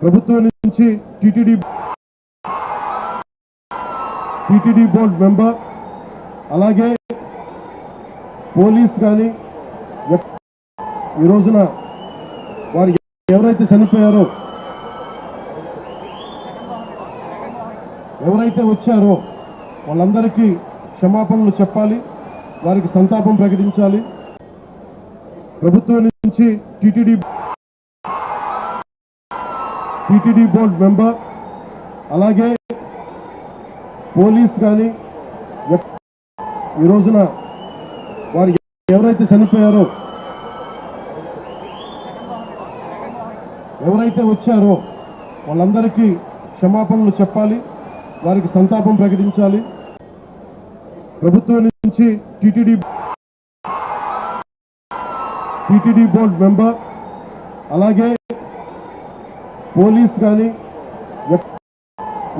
ప్రభుత్వం నుంచి TTD TTD board member అలాగే పోలీస్ కానీ ఈ రోజున వారు ఎవరైతే చనిపోయారో ఎవరైతే వచ్చారో వాళ్ళందరికీ క్షమాపణలు చెప్పాలి వారికి సంతాపం ప్రకటించాలి. ప్రభుత్వం నుంచి టిటిడి టిటిడి బోర్డ్ మెంబర్ అలాగే పోలీస్ కానీ ఈ రోజున వారు ఎవరైతే చనిపోయారో ఎవరైతే వచ్చారో వాళ్ళందరికీ క్షమాపణలు చెప్పాలి వారికి సంతాపం ప్రకటించాలి. ప్రభుత్వం నుంచి టీటీడీ టిటిడి బోర్డ్ మెంబర్ అలాగే పోలీస్ కానీ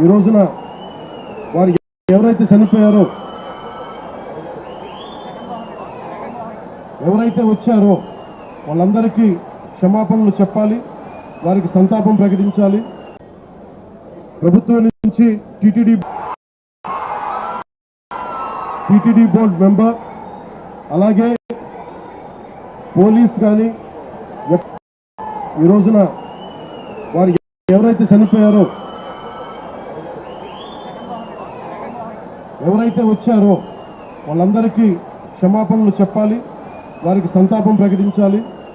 ఈ రోజున వారు ఎవరైతే చనిపోయారో ఎవరైతే వచ్చారో వాళ్ళందరికీ క్షమాపణలు చెప్పాలి వారికి సంతాపం ప్రకటించాలి. ప్రభుత్వం నుంచి టిటిడి టిటిడి బోర్డ్ మెంబర్ అలాగే పోలీస్ కానీ ఈ రోజున వారు ఎవరైతే చనిపోయారో ఎవరైతే వచ్చారో వాళ్ళందరికీ క్షమాపణలు చెప్పాలి వారికి సంతాపం ప్రకటించాలి.